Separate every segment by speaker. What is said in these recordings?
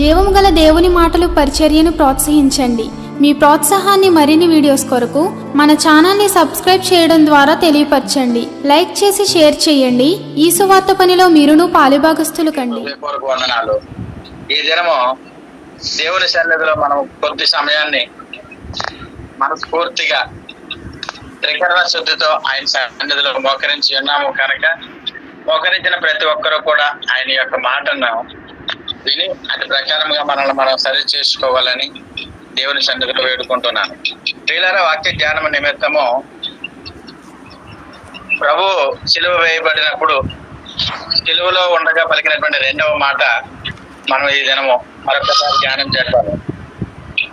Speaker 1: జీవము గల దేవుని మాటలు పరిచర్యను ప్రోత్సహించండి. మీ ప్రోత్సాహాన్ని మరిన్ని వీడియోస్ కొరకు మన ఛానల్ని సబ్స్క్రైబ్ చేయడం ద్వారా తెలియపరచండి. లైక్ చేసి షేర్ చేయండి. ఈ సువార్త పనిలో మీరును పాలుభాగస్తులు కండి.
Speaker 2: వందనాలు. ఈ దినము దేవుని సన్నిధిలో మనం కొద్ది సమయాన్ని మనస్ఫూర్తిగా త్రికరణ శుద్ధితో ఆయన సన్నిధిలో మోకరించి ఉన్నాము కనుక మోకరించిన ప్రతి ఒక్కరూ కూడా ఆయన యొక్క మాటను విని అటు ప్రకారంగా మనల్ని మనం సరి చేసుకోవాలని దేవుని సంగతిలో వేడుకుంటున్నాను. ప్రియులార వాక్య ధ్యానం నిమిత్తము ప్రభు సిలువ వేయబడినప్పుడు తెలుగులో ఉండగా పలికినటువంటి రెండవ మాట మనం ఈ దినము మరొకసారి ధ్యానం చేద్దాము.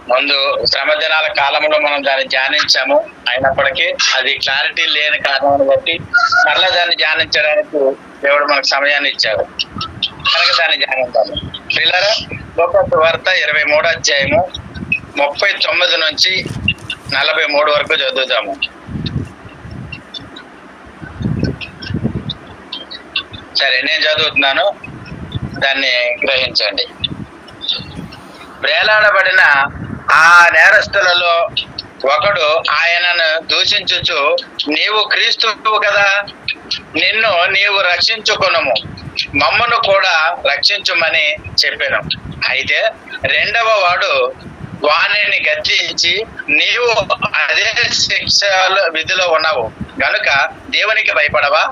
Speaker 2: ముందు శ్రమ దినాల కాలంలో మనం దాన్ని ధ్యానించాము. అయినప్పటికీ అది క్లారిటీ లేని కారణాన్ని బట్టి మరలా దాన్ని ధ్యానించడానికి దేవుడు మనకు సమయాన్ని ఇచ్చాడు. కనుక దాన్ని ధ్యానించాము పిల్లరా లోక వార్త ఇరవై మూడో అధ్యాయము ముప్పై తొమ్మిది నుంచి నలభై మూడు వరకు చదువుతాము సరే నేను చదువుతున్నాను. దాన్ని గ్రహించండి. వేలాడబడిన ఆ నేరస్తులలో ఒకడు ఆయనను దూషించుచు నీవు క్రీస్తువు కదా నిన్ను నీవు రక్షించుకునము మమ్మను కూడా రక్షించుమని చెప్పాను. అయితే రెండవ వాడు వాణిని గద్దించి నీవు అదే శిక్ష విధిలో ఉన్నావు కనుక దేవునికి భయపడవా?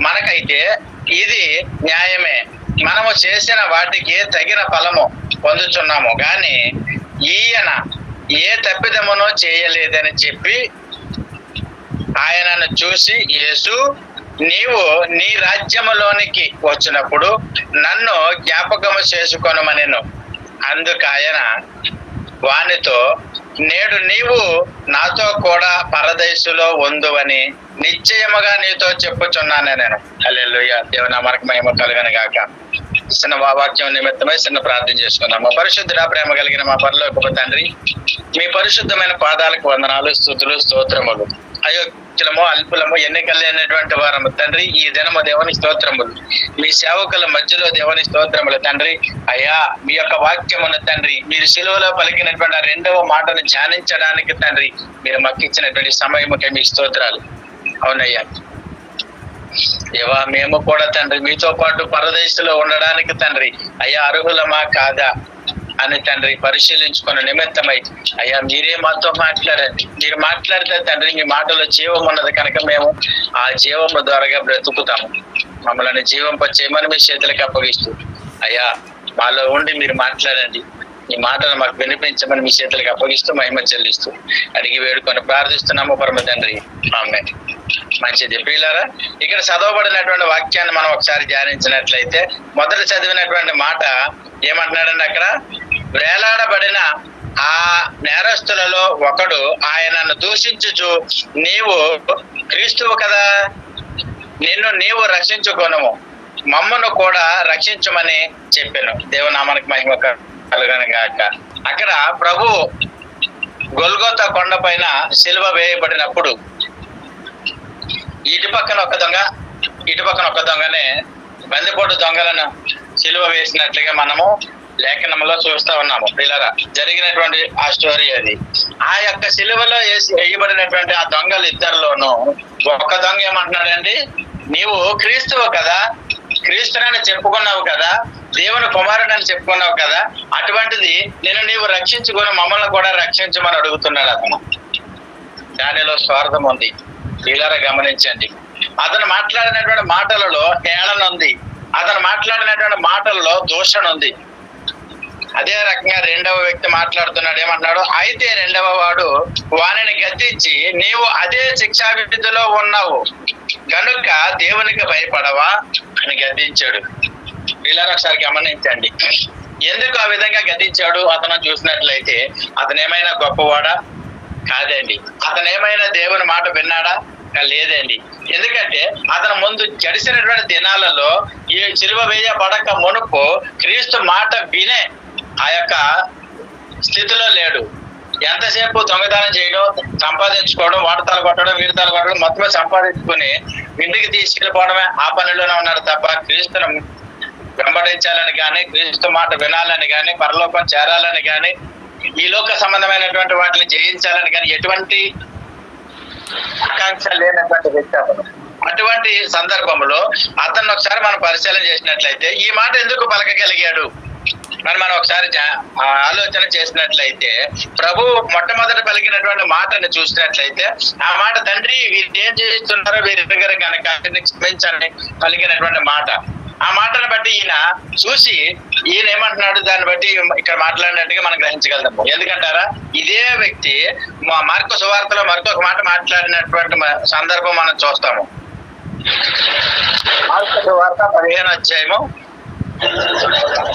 Speaker 2: మనకైతే ఇది న్యాయమే. మనము చేసిన వాటికి తగిన ఫలము పొందుచున్నాము. కానీ ఈయన ఏ తప్పిదమును చేయలేదని చెప్పి ఆయనను చూసి యేసు నీవు నీ రాజ్యములోనికి వచ్చినప్పుడు నన్ను జ్ఞాపకము చేసుకొనమనెను. అందుకు ఆయన వానితో నేడు నీవు నాతో కూడా పరదేశులో ఉందువని నిశ్చయముగా నీతో చెప్పుచున్నానే నేను. అల్లెలుయ్య దేవుని మనకు మహిమ కలుగను గాక. చిన్న వాక్యం నిమిత్తమై చిన్న ప్రార్థన చేసుకున్నాము మా పరిశుద్ధుడా ప్రేమ కలిగిన మా పరలోకపు తండ్రి మీ పరిశుద్ధమైన పాదాలకు వందనాలు స్థుతులు స్తోత్రములు. అయోగ్యులము అల్పులము ఎన్నికలేనటువంటి వారము. తండ్రి ఈ దినము దేవుని స్తోత్రములు. మీ సేవకుల మధ్యలో దేవుని స్తోత్రములు. తండ్రి అయ్యా మీ యొక్క వాక్యమును తండ్రి మీరు సెలవులో పలికినటువంటి ఆ రెండవ మాటను ధ్యానించడానికి తండ్రి మీరు మాకు ఇచ్చినటువంటి సమయముకే మీ స్తోత్రాలు. అవునయ్యా. ఏవా మేము కూడా తండ్రి మీతో పాటు పరదేశంలో ఉండడానికి తండ్రి అయ్యా అర్హులమా కాదా? అని తండ్రి పరిశీలించుకున్న నిమిత్తమై అయ్యా మీరే మాతో మాట్లాడండి. మీరు మాట్లాడితే తండ్రి మీ మాటలో జీవం ఉన్నది కనుక మేము ఆ జీవము ద్వారా బ్రతుకుతాము. మమ్మల్ని జీవంప చేయమని మీ చేతులకు అప్పగిస్తూ అయ్యా మాలో ఉండి మీరు మాట్లాడండి. ఈ మాటను మాకు వినిపించమని మీ చేతులకు అప్పగిస్తూ మహిమ చెల్లిస్తూ అడిగి వేడుకొని ప్రార్థిస్తున్నాము పరమ తండ్రి. ఆమె మంచిది. ప్రియులారా ఇక్కడ చదవబడినటువంటి వాక్యాన్ని మనం ఒకసారి ధ్యానించినట్లయితే మొదట చదివినటువంటి మాట ఏమంటున్నాడండి అక్కడ? వేలాడబడిన ఆ నేరస్తులలో ఒకడు ఆయనను దూషించుచు నీవు క్రీస్తువు కదా. నిన్ను నీవు రక్షించుకోను మమ్మను కూడా రక్షించమని చెప్పాను. దేవనామానికి మహిమ కలుగను గాక అక్కడ ప్రభు గొల్గోత కొండ పైన సిలువ వేయబడినప్పుడు ఇటు పక్కన ఒక దొంగ ఇటు పక్కన ఒక దొంగనే బందిపోటు దొంగలను సిలువ వేసినట్లుగా మనము లేఖనంలో చూస్తా ఉన్నాము. పిల్లరా జరిగినటువంటి ఆ స్టోరీ అది. ఆ యొక్క సిలువలో వేసి వేయబడినటువంటి ఆ దొంగలు ఇద్దరిలోనూ ఒక్క దొంగ ఏమంటున్నాడండి నీవు క్రీస్తువు కదా క్రీస్తునని చెప్పుకున్నావు కదా దేవుని కుమారుడు అని చెప్పుకున్నావు కదా అటువంటిది నేను నీవు రక్షించుకొని మమ్మల్ని కూడా రక్షించమని అడుగుతున్నాడు అతను. దానిలో స్వార్థం ఉంది. వీళ్ళారా గమనించండి. అతను మాట్లాడినటువంటి మాటలలో హేళన ఉంది. అతను మాట్లాడినటువంటి మాటలలో దూషణ ఉంది. అదే రకంగా రెండవ వ్యక్తి మాట్లాడుతున్నాడు. ఏమంటున్నాడు? అయితే రెండవ వాడు వానిని గద్దించి నీవు అదే శిక్షాభిధిలో ఉన్నావు. కనుక దేవునికి భయపడవా? అని గద్దించాడు. వీళ్ళారా ఒకసారి గమనించండి ఎందుకు ఆ విధంగా గతించాడు అతను చూసినట్లయితే అతను ఏమైనా గొప్పవాడా? కాదండి. అతను ఏమైనా దేవుని మాట విన్నాడా? లేదండి. ఎందుకంటే అతను ముందు జడిసినటువంటి దినాలలో ఈ చిలువ వేయబడక మునుపు క్రీస్తు మాట వినే ఆ యొక్క స్థితిలో లేడు. ఎంతసేపు దొంగతనం చేయడం సంపాదించుకోవడం వాడతాలు కొట్టడం వీడతాలు కొట్టడం మొత్తం సంపాదించుకుని ఇంటికి తీసుకెళ్ళిపోవడమే ఆ పనిలోనే ఉన్నారు తప్ప క్రీస్తును వెంబడించాలని కానీ క్రీస్తు మాట వినాలని కానీ పరలోకం చేరాలని కానీ ఈ లోక సంబంధమైనటువంటి వాటిని జయించాలని కానీ ఎటువంటి ఆకాంక్ష లేనటువంటి వ్యక్తి అటువంటి సందర్భంలో అతన్ని ఒకసారి మనం పరిశీలన చేసినట్లయితే ఈ మాట ఎందుకు పలకగలిగాడు? మరి మనం ఒకసారి ఆ ఆలోచన చేసినట్లయితే ప్రభు మొట్టమొదట పలికినటువంటి మాటను చూసినట్లయితే ఆ మాట తండ్రి వీరు ఏం చేస్తున్నారో వీరి దగ్గర కనుక క్షమించండి పలికినటువంటి మాట. ఆ మాటను బట్టి ఈయన చూసి ఈయన ఏమంటున్నాడు? దాన్ని బట్టి ఇక్కడ మాట్లాడినట్టుగా మనం గ్రహించగలుగుతాము ఎందుకంటారా? ఇదే వ్యక్తి మా మరొక సువార్తలో మరొక మాట మాట్లాడినటువంటి సందర్భం మనం చూస్తాము. మార్కు సువార్త పదిహేను అధ్యాయము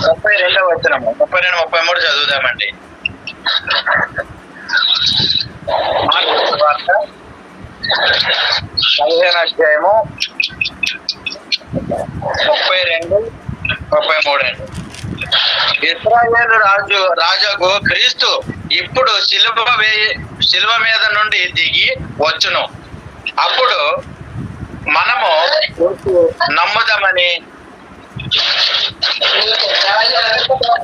Speaker 2: ముప్పై రెండవ వచ్చినము ముప్పై రెండు ముప్పై మూడు చదువుదామండి. పదిహేను అధ్యాయము ముప్పై రెండు ముప్పై మూడు అండి. రాజు రాజాకు క్రీస్తు ఇప్పుడు శిలువ వేయి శిలువ మీద నుండి దిగి వచ్చును. అప్పుడు మనము నమ్ముదామని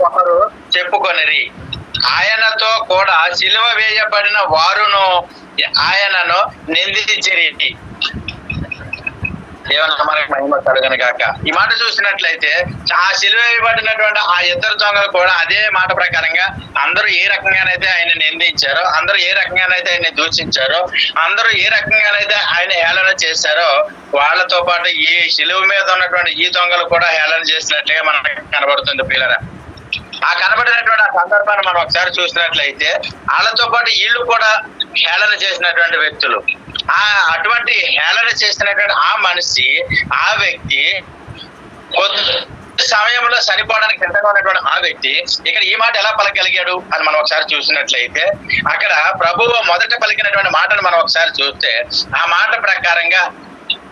Speaker 2: ఒకరు చెప్పుకొనిరి. ఆయనతో కూడా శిలువ వేయబడిన వారును ఆయనను నిందించిరి. మహిమ కలుగను గాక. ఈ మాట చూసినట్లయితే ఆ సిలువ ఆ ఇద్దరు దొంగలు కూడా అదే మాట ప్రకారంగా అందరూ ఏ రకంగానైతే ఆయన నిందించారో అందరూ ఏ రకంగానైతే ఆయన దూషించారో అందరూ ఏ రకంగానైతే ఆయన హేళన చేశారో వాళ్ళతో పాటు ఈ సిలువ మీద ఉన్నటువంటి ఈ దొంగలు కూడా హేళన చేసినట్లుగా మనకు కనబడుతుంది పిల్లరా. ఆ కనబడినటువంటి ఆ సందర్భాన్ని మనం ఒకసారి చూసినట్లయితే వాళ్ళతో పాటు వీళ్ళు కూడా హేళన చేసినటువంటి వ్యక్తులు. ఆ అటువంటి హేళన చేసినటువంటి ఆ మనిషి ఆ వ్యక్తి కొద్ది సమయంలో చనిపోవడానికి సిద్ధంగా ఉన్నటువంటి ఆ వ్యక్తి ఇక్కడ ఈ మాట ఎలా పలకగలిగాడు అని మనం ఒకసారి చూసినట్లయితే అక్కడ ప్రభువు మొదట పలికినటువంటి మాటను మనం ఒకసారి చూస్తే ఆ మాట ప్రకారంగా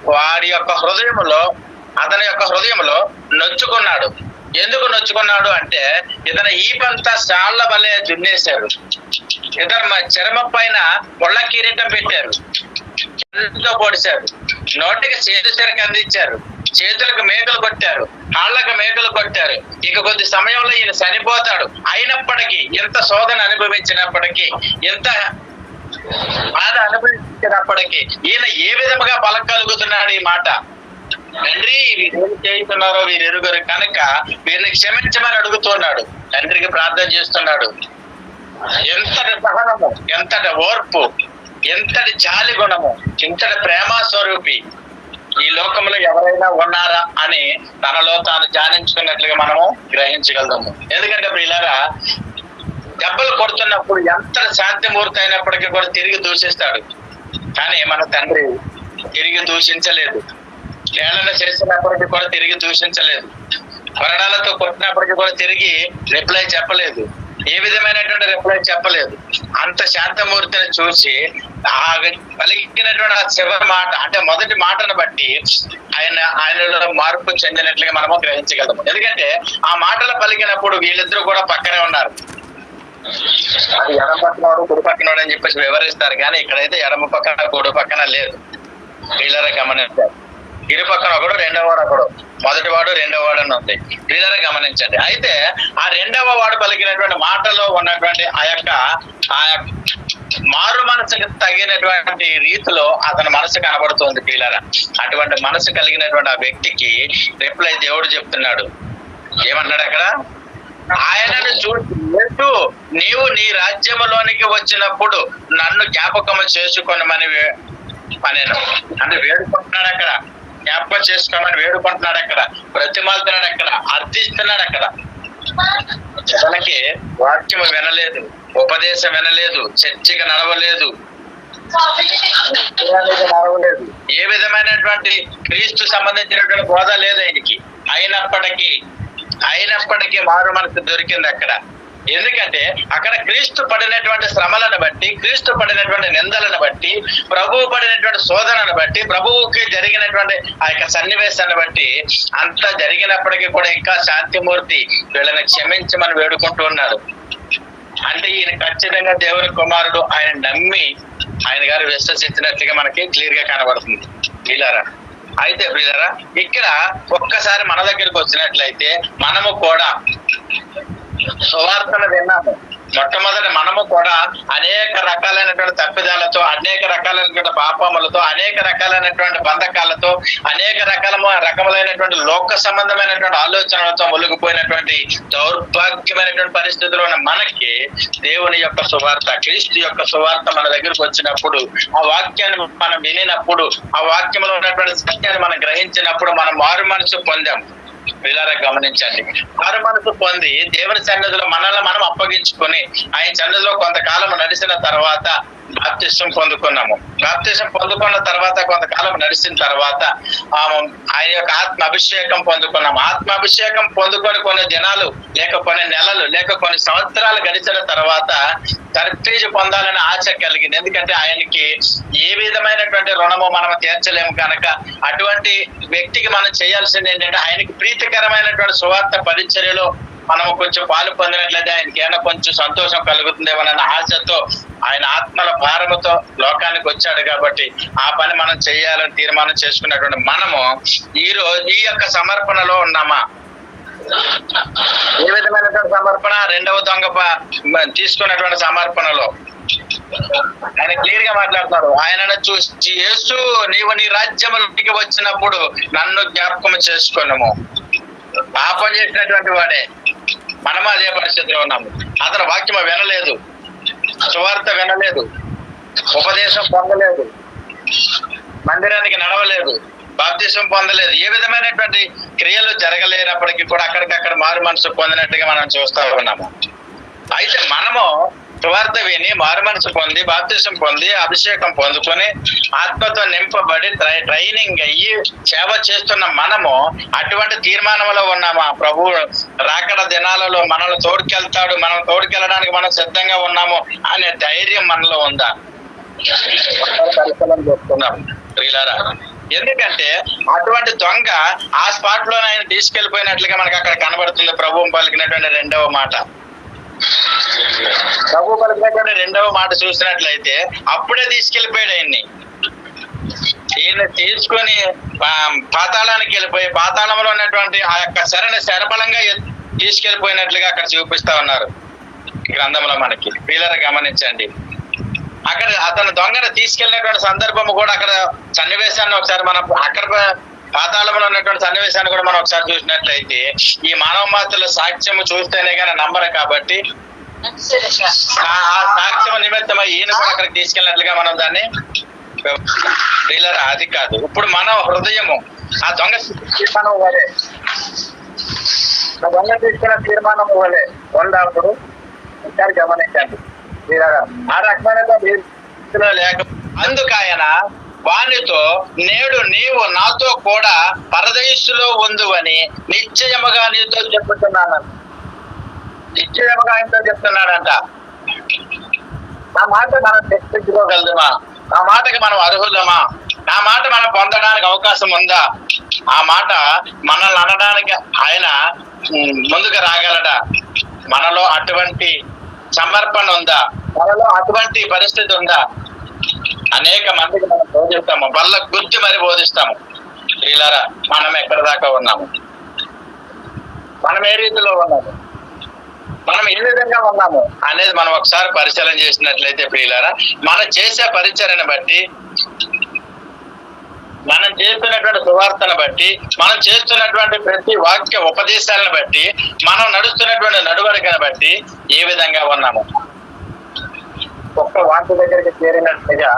Speaker 2: వాడి యొక్క హృదయంలో అతని యొక్క హృదయంలో నొచ్చుకున్నాడు. ఎందుకు నొచ్చుకున్నాడు అంటే ఇతను ఈపంతా సాళ్ళ వల్లే దున్నేశారు ఇతను చరమ పైన ముళ్ళ కిరీటం పెట్టారు. చేతులతో పొడిచారు. నోటికి చేతి చెరకు అందించారు. చేతులకు మేకలు కొట్టారు. కాళ్ళకు మేకలు కొట్టారు. ఇక కొద్ది సమయంలో ఈయన చనిపోతాడు. అయినప్పటికీ ఎంత శోధన అనుభవించినప్పటికీ ఎంత బాధ అనుభవించినప్పటికీ ఈయన ఏ విధముగా పలకగలుగుతున్నాడు ఈ మాట? తండ్రి వీరు ఏం చేస్తున్నారో వీరు ఎరుగురు కనుక వీరిని క్షమించమని అడుగుతున్నాడు. తండ్రికి ప్రార్థన చేస్తున్నాడు. ఎంతటి సహనము ఎంతటి ఓర్పు ఎంతటి జాలి గుణము ఎంతటి ప్రేమ స్వరూపి ఈ లోకంలో ఎవరైనా ఉన్నారా అని తనలో తాను ధ్యానించుకున్నట్లుగా మనము గ్రహించగలము. ఎందుకంటే ప్రియులారా దెబ్బలు కొడుతున్నప్పుడు ఎంత శాంతిమూర్తి అయినప్పటికీ కూడా తిరిగి దూషిస్తాడు. కానీ మన తండ్రి తిరిగి దూషించలేదు. కేళన చేసినప్పటికీ కూడా తిరిగి దూషించలేదు. మరణాలతో కొట్టినప్పటికీ కూడా తిరిగి రిప్లై చెప్పలేదు. ఏ విధమైనటువంటి రిప్లై చెప్పలేదు. అంత శాంతమూర్తిని చూసి ఆ పలికినటువంటి ఆ చివరి మాట అంటే మొదటి మాటను బట్టి ఆయన ఆయనలో మార్పు చెందినట్లుగా మనము గ్రహించగలము. ఎందుకంటే ఆ మాటలు పలికినప్పుడు వీళ్ళిద్దరూ కూడా పక్కనే ఉన్నారు. అది ఎడమ పక్కనోడు కుడి పక్కనోడు అని చెప్పేసి వివరిస్తారు. కానీ ఇక్కడైతే ఎడమ పక్కన కుడి పక్కన లేదు. వీళ్ళరే గమనించారు. ఇరు పక్కన ఒకడు రెండవ వాడు ఒకడు. మొదటి వాడు రెండవ వాడు అని ఉంది. వీళ్ళరా గమనించండి. అయితే ఆ రెండవ వాడు పలికినటువంటి మాటలో ఉన్నటువంటి ఆ యొక్క ఆ యొక్క మారు మనసుకి తగినటువంటి రీతిలో అతని మనసు కనబడుతుంది పిల్లరా అటువంటి మనసు కలిగినటువంటి ఆ వ్యక్తికి రిప్లై దేవుడు చెప్తున్నాడు. ఏమన్నాడు అక్కడ? ఆయనను చూసి నీవు నీ రాజ్యములోనికి వచ్చినప్పుడు నన్ను జ్ఞాపకము చేసుకొనమని మని పనేను. అంటే వేడుకుంటున్నాడు అక్కడ. జ్ఞాపకం చేసుకోమని వేడుకుంటున్నాడు అక్కడ. బ్రతిమాలుతున్నాడు అక్కడ. అర్థిస్తున్నాడు అక్కడ. తనకి వాక్యము వినలేదు. ఉపదేశం వినలేదు. చర్చిగా నడవలేదు. నడవలేదు ఏ విధమైనటువంటి క్రీస్తు సంబంధించినటువంటి బోధ లేదు ఆయనకి. అయినప్పటికీ అయినప్పటికీ మారు మనసు దొరికింది అక్కడ. ఎందుకంటే అక్కడ క్రీస్తు పడినటువంటి శ్రమలను బట్టి క్రీస్తు పడినటువంటి నిందలను బట్టి ప్రభువు పడినటువంటి శోధనను బట్టి ప్రభువుకి జరిగినటువంటి ఆ యొక్క సన్నివేశాన్ని బట్టి అంత జరిగినప్పటికీ కూడా ఇంకా శాంతిమూర్తి వీళ్ళని క్షమించమని వేడుకుంటూ ఉన్నారు అంటే ఈయన ఖచ్చితంగా దేవుని కుమారుడు ఆయన నమ్మి ఆయన గారు విశ్వసించినట్లుగా మనకి క్లియర్గా కనబడుతుంది. వీళ్ళారా అయితే ప్రియులరా ఇక్కడ ఒక్కసారి మన దగ్గరికి వచ్చినట్లయితే మనము కూడా సువార్తను విన్నాము. మొట్టమొదటి మనము కూడా అనేక రకాలైనటువంటి తప్పిదాలతో అనేక రకాలైనటువంటి పాపములతో అనేక రకాలైనటువంటి బంధకాలతో అనేక రకాల రకములైనటువంటి లోక సంబంధమైనటువంటి ఆలోచనలతో మునిగిపోయినటువంటి దౌర్భాగ్యమైనటువంటి పరిస్థితిలో ఉన్న మనకి దేవుని యొక్క సువార్త క్రీస్తు యొక్క సువార్త మన దగ్గరకు వచ్చినప్పుడు ఆ వాక్యాన్ని మనం వినినప్పుడు ఆ వాక్యంలో ఉన్నటువంటి సత్యాన్ని మనం గ్రహించినప్పుడు మనం మారు మనసు పొందాం. వీళ్ళారా గమనించండి. మారు మనసు పొంది దేవుని సన్నిధిలో మనల్ని మనం అప్పగించుకొని ఆయన సన్నిధిలో కొంతకాలం నడిచిన తర్వాత బాప్తిష్టం పొందుకున్నాము. బాప్తిష్టం పొందుకున్న తర్వాత కొంతకాలం నడిచిన తర్వాత ఆ ఆయన యొక్క ఆత్మ అభిషేకం పొందుకున్నాము ఆత్మ అభిషేకం పొందుకొని కొన్ని దినాలు లేక కొన్ని నెలలు లేక కొన్ని సంవత్సరాలు గడిచిన తర్వాత తర్ఫీజు పొందాలని ఆశ కలిగింది. ఎందుకంటే ఆయనకి ఏ విధమైనటువంటి రుణము మనం తీర్చలేము కనుక అటువంటి వ్యక్తికి మనం చేయాల్సింది ఏంటంటే ఆయనకి ప్రీతికరమైనటువంటి సువార్త పరిచర్యలో మనం కొంచెం పాలు పొందినట్లయితే ఆయనకి ఏమైనా కొంచెం సంతోషం కలుగుతుందేమోనన్న ఆశతో ఆయన ఆత్మల భారముతో లోకానికి వచ్చాడు కాబట్టి ఆ పని మనం చేయాలని తీర్మానం చేసుకున్నటువంటి మనము ఈ రోజు ఈ యొక్క సమర్పణలో ఉన్నామా? ఏ విధమైనటువంటి సమర్పణ? రెండవ దొంగ తీసుకున్నటువంటి సమర్పణలో. ఆయన క్లియర్గా మాట్లాడుతున్నాడు ఆయనను చూసి యేసు నీవు నీ రాజ్యములకి వచ్చినప్పుడు నన్ను జ్ఞాపకం చేసుకున్నాము పాపం చేసినటువంటి వాడే. మనము అదే పరిస్థితిలో ఉన్నాము. అతను వాక్యము వినలేదు. సువార్త వినలేదు. ఉపదేశం పొందలేదు. మందిరానికి నడవలేదు. బాప్తిసం పొందలేదు. ఏ విధమైనటువంటి క్రియలు జరగలేనప్పటికీ కూడా అక్కడికక్కడ మారు మనసు పొందినట్టుగా మనం చూస్తూ ఉన్నాము. అయితే మనము సువార్త విని మారు మనసు పొంది బాప్తిసం పొంది అభిషేకం పొందుకొని ఆత్మతో నింపబడి ట్రై- ట్రైనింగ్ అయ్యి సేవ చేస్తున్న మనము అటువంటి తీర్మానంలో ఉన్నామా. ప్రభు రాకడ దినాలలో మనల్ని తోడుకెళ్తాడు మనం తోడుకెళ్ళడానికి మనం సిద్ధంగా ఉన్నాము అనే ధైర్యం మనలో ఉందా? ప్రియులారా ఎందుకంటే అటువంటి దొంగ ఆ స్పాట్లో ఆయన తీసుకెళ్ళిపోయినట్లుగా మనకు అక్కడ కనబడుతుంది. ప్రభువు పలికినటువంటి రెండవ మాట. రెండవ మాట చూసినట్లయితే అప్పుడే తీసుకెళ్ళిపోయాడు ఆయన్ని. ఈయన తీసుకొని పాతాళానికి వెళ్ళిపోయి పాతాళంలో ఉన్నటువంటి ఆ యొక్క శరణ శరబలంగా తీసుకెళ్ళిపోయినట్లుగా అక్కడ చూపిస్తా ఉన్నారు ఈ గ్రంథంలో మనకి. పిల్లలు గమనించండి. అక్కడ అతను దొంగను తీసుకెళ్ళినటువంటి సందర్భము కూడా అక్కడ సన్నివేశాన్ని ఒకసారి మనం అక్కడ పాతాళంలో ఉన్నటువంటి సన్నివేశాన్ని కూడా మనం ఒకసారి చూసినట్లయితే ఈ మానవ మాతల సాక్ష్యము చూస్తేనే కానీ నమ్మరు కాబట్టి ఆ ఆ సాక్ష్యం నిమిత్తమై ఈయన కూడా అక్కడికి తీసుకెళ్ళినట్లుగా మనం దాన్ని డీలర్ అది కాదు. ఇప్పుడు మన హృదయము ఆ దొంగ తీర్మానం వలే ఆ దొంగ తీసుకున్న తీర్మానం వలే ఉన్నప్పుడు ఒకసారి గమనించండి. ఆ రకమైన లేక అందుకు ఆయన వానితో నేడు నీవు నాతో కూడా పరదయస్సులో ఉందువని నిశ్చయముగా నీతో చెప్పుతున్నాను. నిశ్చయముగా ఆయనతో చెప్తున్నాడంట. నా మాట మనం తెప్పించుకోగలదుమా ఆ మాటకి మనం అర్హులమా? ఆ మాట మనం పొందడానికి అవకాశం ఉందా? ఆ మాట మనల్ని అనడానికి ఆయన ముందుకు రాగలడా? మనలో అటువంటి సమర్పణ ఉందా? మనలో అటువంటి పరిస్థితి ఉందా? అనేక మందికి మనం బోధిస్తాము. బల్ల గుర్తి మరి బోధిస్తాము. వీళ్ళారా మనం ఎక్కడ దాకా ఉన్నాము? మనం ఏ రీతిలో ఉన్నాము? మనం ఏ విధంగా ఉన్నాము అనేది మనం ఒకసారి పరిశీలన చేసినట్లయితే ప్రియులారా మనం చేసే పరిచయను బట్టి మనం చేస్తున్నటువంటి సువార్తను బట్టి మనం చేస్తున్నటువంటి ప్రతి వాక్య ఉపదేశాలను బట్టి మనం నడుస్తున్నటువంటి నడువడికను బట్టి ఏ విధంగా ఉన్నాము? ఒక్క వాంతి దగ్గరికి చేరినట్లుగా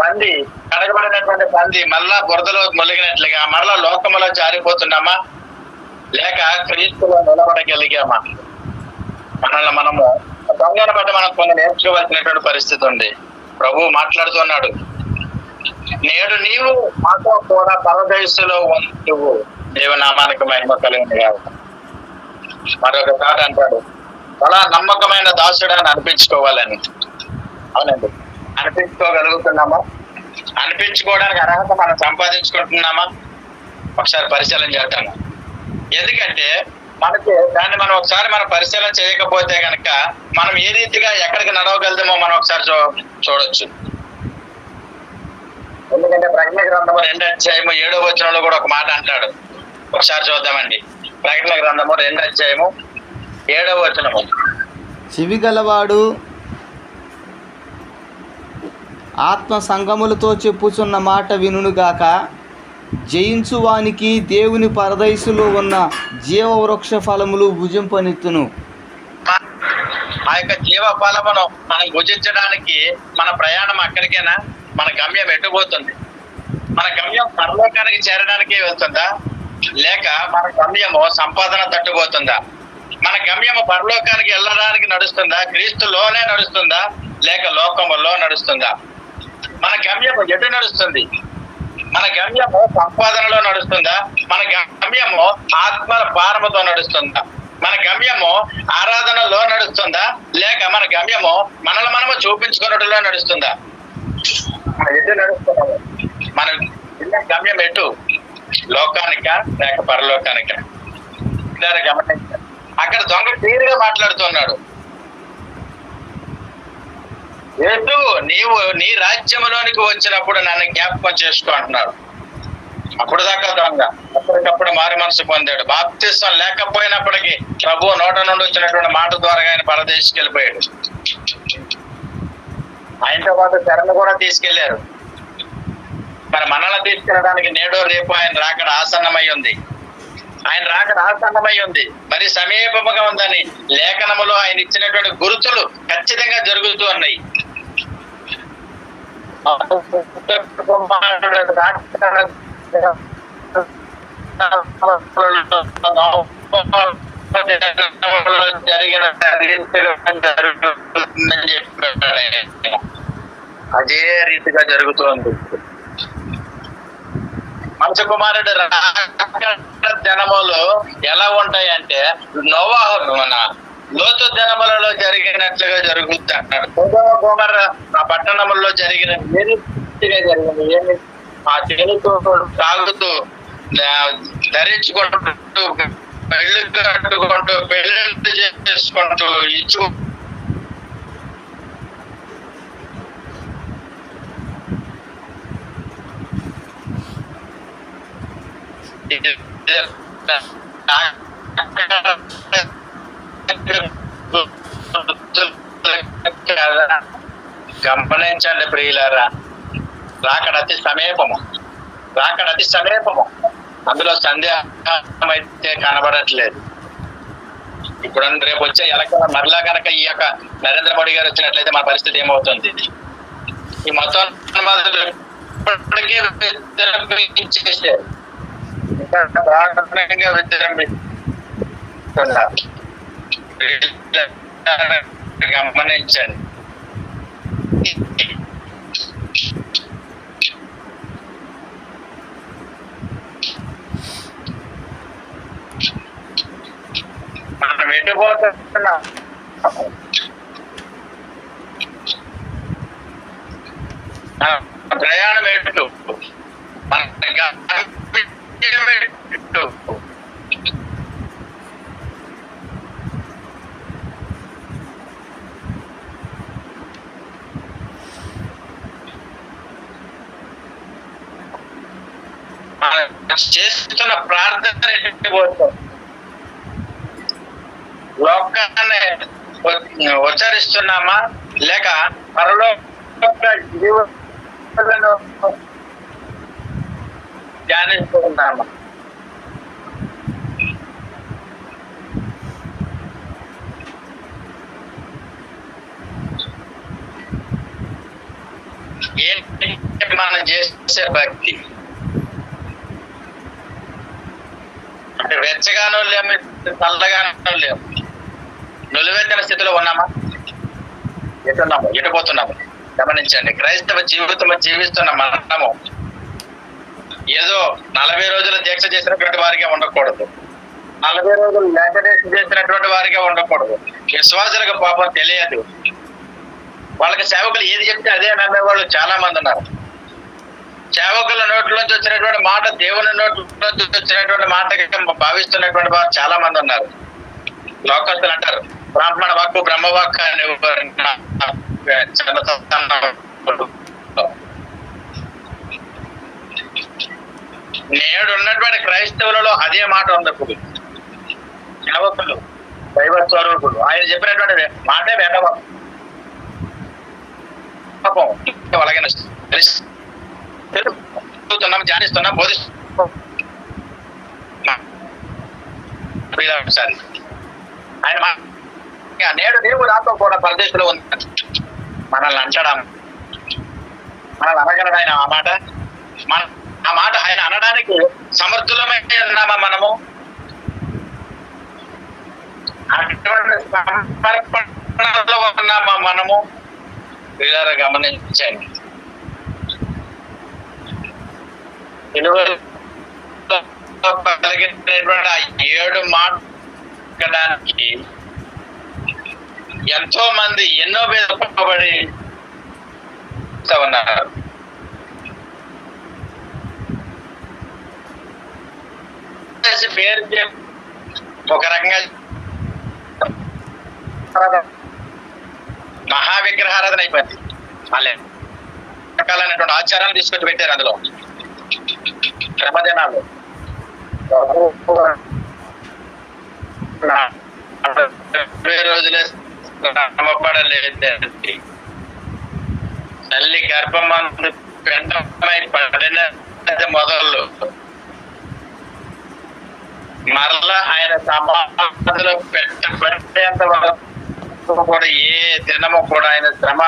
Speaker 2: పంది కడగబడినటువంటి పంది మళ్ళా బురదలో మొలిగినట్లుగా మరలా లోకములో జారిపోతున్నామా లేక క్రీస్తులో నిలబడగలిగామా? మనల్ని మనము దొంగను బట్టి మనం కొన్ని నేర్చుకోవాల్సినటువంటి పరిస్థితి ఉంది. ప్రభు మాట్లాడుతున్నాడు. నేడు నీవు మాతో కూడా పరదేశంలో ఉంటువు. దేవనామానికి మహిమ కలిగింది కాదు మరొక మాట అంటాడు. చాలా నమ్మకమైన దాసుడు అని అనిపించుకోవాలని. అవునండి. అనిపించుకోగలుగుతున్నామా? అనిపించుకోవడానికి అర్హత మనం సంపాదించుకుంటున్నామా? ఒకసారి పరిశీలన చేద్దాము ఎందుకంటే మనకి దాన్ని మనం ఒకసారి మనం పరిశీలన చేయకపోతే గనక మనం ఏ రీతిగా ఎక్కడికి నడవగలుగుతామో మనం ఒకసారి చూ చూడొచ్చు. ఎందుకంటే ప్రకటన గ్రంథము రెండు అధ్యాయము ఏడో వచనంలో కూడా ఒక మాట అంటాడు. ఒకసారి చూద్దామండి. ప్రకటన గ్రంథము రెండు అధ్యాయము ఏడో వచనము.
Speaker 3: చెవి గలవాడు ఆత్మ సంగములతో చెప్పుచున్న మాట వినుగాక జయించువానికి దేవుని పరదయసులో ఉన్న జీవవృక్ష ఫలములు భుజింపనెత్తును.
Speaker 2: ఆ యొక్క జీవ ఫలమును మనం భుజించడానికి మన ప్రయాణం అక్కడికైనా? మన గమ్యం ఎట్టుపోతుంది మన గమ్యం పరలోకానికి చేరడానికి వెళ్తుందా? లేక మన గమ్యము సంపాదన తట్టుపోతుందా మన గమ్యము పరలోకానికి వెళ్ళడానికి నడుస్తుందా? క్రీస్తులోనే నడుస్తుందా? లేక లోకములో నడుస్తుందా? మన గమ్యము ఎటు నడుస్తుంది? మన గమ్యము సంపాదనలో నడుస్తుందా? మన గమ్యము ఆత్మల భారముతో నడుస్తుందా? మన గమ్యము ఆరాధనలో నడుస్తుందా? లేక మన గమ్యము మనల్ని మనము చూపించుకున్నట్లో నడుస్తుందా? మన ఎటు నడుస్తున్నాము? మన గమ్యం ఎటు? లోకానిక లేక పరలోకానిక? గమనించారు అక్కడ దొంగ క్లియర్గా మాట్లాడుతున్నాడు. యేసు నీవు నీ రాజ్యంలోనికి వచ్చినప్పుడు నన్ను జ్ఞాపకం చేసుకో అంటున్నాడు అప్పుడు దాకా దొంగ అప్పటికప్పుడు మారి మనసు పొందాడు. బాప్తిస్వం లేకపోయినప్పటికీ ప్రభు నోట నుండి వచ్చినటువంటి మాట ద్వారా ఆయన పరదేశికి వెళ్ళిపోయాడు. ఆయనతో పాటు శరణు కూడా తీసుకెళ్ళారు. మరి మనల్ని తీసుకెళ్ళడానికి నేడో రేపు ఆయన రాకడ ఆసన్నమై ఉంది. ఆయన రాక రాసన్నమై ఉంది. మరి సమీపముగా ఉందని లేఖనములో ఆయన ఇచ్చినటువంటి గురుతులు ఖచ్చితంగా జరుగుతూ ఉన్నాయి. జరిగిన అదే రీతిగా జరుగుతోంది మంచకుమారుడు జనములు ఎలా ఉంటాయంటే నోవాహ మన లోతు జనములలో జరిగినట్లుగా జరుగుతుంది అన్నాడు కుమార్ ఆ పట్టణముల్లో జరిగిన జరిగింది? ఏమి? ఆ చెడుతూ తాగుతూ ధరించుకుంటూ పెళ్ళి కట్టుకుంటూ పెళ్ళి చేసుకుంటూ ఇచ్చుకుంటూ గమనించండి ప్రియులారా. రాకడ అతి సమీపము. రాకడ అతి సమీపము. అందులో సందేహం అయితే కనబడట్లేదు. ఇప్పుడు రేపు వచ్చే ఎలక్షన్ మరలా కనుక ఈ యొక్క నరేంద్ర మోడీ గారు వచ్చినట్లయితే మన పరిస్థితి ఏమవుతుంది? ఈ మొత్తం ఇప్పటికే విజృంభించేసారు. విజృంభిస్తున్నారు. గమనించండి మనం వెళ్ళిపోతున్నా ప్రయాణం ఎటు మన చేస్తున్న ప్రార్థన లోకాన్ని ఉచ్చరిస్తున్నామా? లేక పరలో జీవులను ధ్యానిస్తున్నామా ఏంటి మనం చేసే భక్తి? అంటే వెచ్చగానో లేము చల్లగానో లేము నిలువెత్తన స్థితిలో ఉన్నామా? ఎటున్నాము ఎటుపోతున్నాము గమనించండి. క్రైస్తవ జీవితం జీవిస్తున్న మనము ఏదో నలభై రోజులు దీక్ష చేసినటువంటి వారిగా ఉండకూడదు. నలభై రోజులు లేఖడేసి చేసినటువంటి వారిగా ఉండకూడదు. విశ్వాసులకు పాపం తెలియదు. వాళ్ళకి సేవకులు ఏది చెప్తే అదే నమ్మేవాళ్ళు చాలా మంది ఉన్నారు. సేవకుల నోట్లోంచి వచ్చినటువంటి మాట దేవుని నోట్లోంచి వచ్చినటువంటి మాటగా భావిస్తున్నటువంటి వారు చాలా మంది ఉన్నారు. లోకస్తులు అంటారు బ్రాహ్మణ వాక్కు బ్రహ్మవాక్ అని అని చిన్న సంతానం. నేడు ఉన్నటువంటి క్రైస్తవులలో అదే మాట ఉంది సేవకులు దైవ స్వరూపులు. ఆయన చెప్పినటువంటి మాటే వేదవం అలాగే చదువుతున్నాం ధ్యానిస్తున్నాం బోధిస్తున్నాం. ఆయన మా- నేడు దేవుడు రాతో కూడా పరదేశంలో ఉంది మనల్ని అంటడం మనల్ని అనగలడు ఆయన ఆ మాట. మన ఆ మాట ఆయన అనడానికి సమర్థులమైన ఉన్నామా మనము. సమర్పణలో ఉన్నామా మనము. వీళ్ళారా గమనించండి. కలిగినటువంటి ఏడు మాట్లాడడానికి ఎంతో మంది ఎన్నో విధపడి ఉన్నారు. చేసి పేరు ఒక రకంగా మహావిగ్రహారాధన అయిపోయింది. మళ్ళీ రకాలైనటువంటి ఆచారాలు తీసుకొచ్చి పెట్టారు అందులో. క్రమదినాలు రోజులే శ్రమపడలేదండి. తల్లి గర్భం పెండమై పడిన మొదలు. మరలా ఆయన సమాధిలో పెట్టబడేంత వరకు కూడా ఏ దినము కూడా ఆయన శ్రమ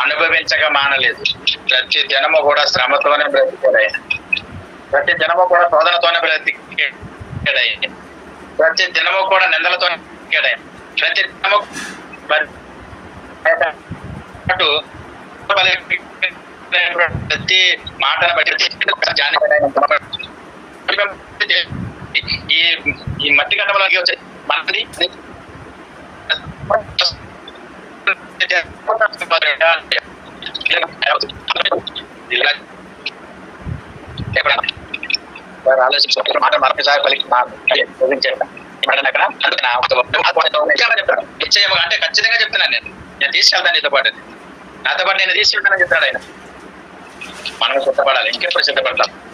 Speaker 2: అనుభవించక మానలేదు. ప్రతి దినము కూడా శ్రమతోనే బ్రతికాడు ఆయన. ప్రతి దినము కూడా శోధనతోనే బ్రతికాడు ఆయన. ప్రతి దినము కూడా నిందలతో బ్రతికాడు ఆయన. ప్రతి దినము అటు ప్రతి మాటను బట్టి ఈ ఈ మట్టి గడ్డలోకి వచ్చే మనది. మాట మరొకసారి పలికి నిశ్చయముగా అంటే ఖచ్చితంగా చెప్తున్నాను నేను. నేను తీసుకెళ్తాను నీతో పాటు. నాతో పాటు నేను తీసుకెళ్తానని చెప్తాడు ఆయన. మనం సిద్ధపడాలి. ఇంకెప్పుడు సిద్ధపడతాం?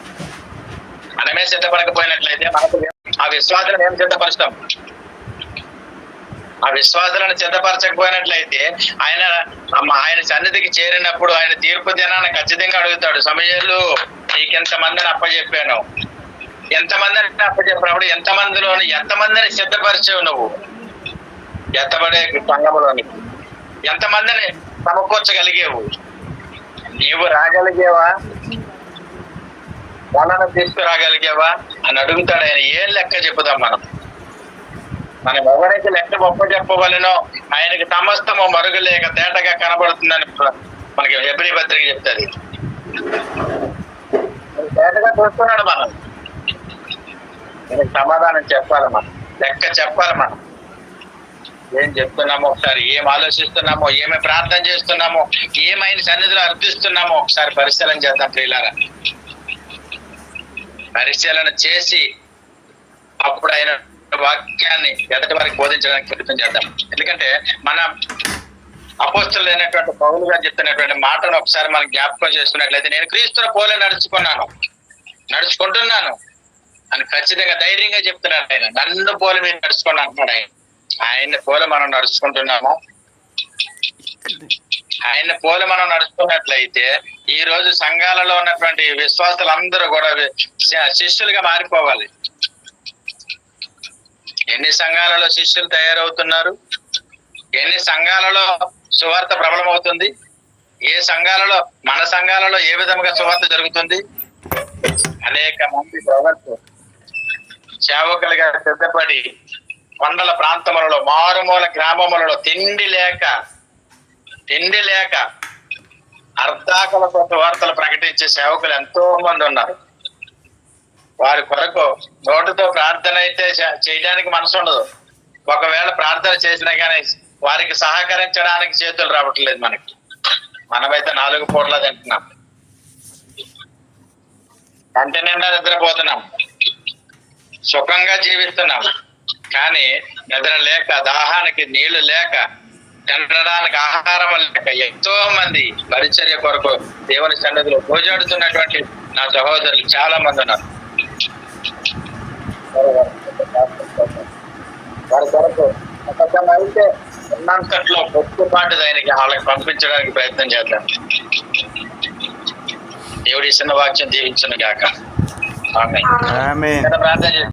Speaker 2: మనమే సిద్ధపడకపోయినట్లయితే మనకు ఆ విశ్వాసాలను ఏం సిద్ధపరుస్తాం? ఆ విశ్వాసాలను సిద్ధపరచకపోయినట్లయితే ఆయన ఆయన సన్నిధికి చేరినప్పుడు ఆయన తీర్పు దినాన్ని ఖచ్చితంగా అడుగుతాడు. సమయంలో నీకెంత మందిని అప్పచెప్పాను ఎంతమందిని అప్పచెప్పినప్పుడు ఎంతమందిలోని ఎంతమందిని సిద్ధపరిచావు నువ్వు? ఎత్తబడే సంగములోని ఎంతమందిని సమకూర్చగలిగేవు? నీవు రాగలిగేవా? వాళ్ళను తీసుకురాగలిగావా? అని అడుగుతాడు ఆయన. ఏం లెక్క చెప్పుదాం మనం? మనం ఎవరైతే లెక్క గొప్ప చెప్పవలనో ఆయనకి సమస్తము మరుగులేక తేటగా కనబడుతుందని మనకి ఎబ్రి పత్రిక చెప్తుంది. తేటగా చూస్తున్నాడు మనం. సమాధానం చెప్పాలి మనం. లెక్క చెప్పాలి మనం. ఏం చెప్తున్నామో ఒకసారి ఏం ఆలోచిస్తున్నామో ఏమి ప్రార్థన చేస్తున్నామో ఏమైన సన్నిధిలో అర్థిస్తున్నామో ఒకసారి పరిశీలన చేద్దాం ప్రియులారా. పరిశీలన చేసి అప్పుడు ఆయన వాక్యాన్ని ఎదటి వారికి బోధించడానికి ప్రయత్నం చేద్దాం. ఎందుకంటే మన అపోస్తులు అయినటువంటి పౌలు గారు చెప్తున్నటువంటి మాటను ఒకసారి మనం జ్ఞాపకం చేసుకున్నట్లయితే నేను క్రీస్తున్న పోలే నడుచుకున్నాను. నడుచుకుంటున్నాను. అని ఖచ్చితంగా ధైర్యంగా చెప్తున్నాడు ఆయన. నన్ను పోల మీరు నడుచుకోండి అంటున్నాడు ఆయన. ఆయన పోల మనం నడుచుకుంటున్నాము. ఆయన పోలి మనం నడుచుకున్నట్లయితే ఈ రోజు సంఘాలలో ఉన్నటువంటి విశ్వాసులందరూ కూడా శిష్యులుగా మారిపోవాలి. ఎన్ని సంఘాలలో శిష్యులు తయారవుతున్నారు? ఎన్ని సంఘాలలో సువార్త ప్రబలమవుతుంది? ఏ సంఘాలలో మన సంఘాలలో ఏ విధముగా సువార్త జరుగుతుంది? అనేక మంది ప్రవర్తు సేవకులుగా సిద్ధపడి కొండల ప్రాంతములలో మారుమూల గ్రామములలో తిండి లేక తిండి లేక అర్ధాకల కొత్త వార్తలు ప్రకటించే సేవకులు ఎంతో మంది ఉన్నారు. వారి కొరకు నోటితో ప్రార్థన అయితే చేయడానికి మనసు ఉండదు. ఒకవేళ ప్రార్థన చేసినా కానీ వారికి సహకరించడానికి చేతులు రావట్లేదు మనకి. మనమైతే నాలుగు పూట్ల తింటున్నాం. కంటి నిండా నిద్రపోతున్నాం. సుఖంగా జీవిస్తున్నాం. కానీ నిద్ర లేక దాహానికి నీళ్ళు లేక తినడానికి ఆహారం లేక ఎంతో మంది పరిచర్య కొరకు దేవుని సన్నిధిలో పూజాడుతున్నటువంటి నా సహోదరులు చాలా మంది ఉన్నారు. వారి కొరకు అయితే ఉన్నంతట్లో పొత్తుపాటు దానికి వాళ్ళకి పంపించడానికి ప్రయత్నం చేద్దాం. దేవుడి చిన్న వాక్యం దీవించను గాక. ప్రార్థన.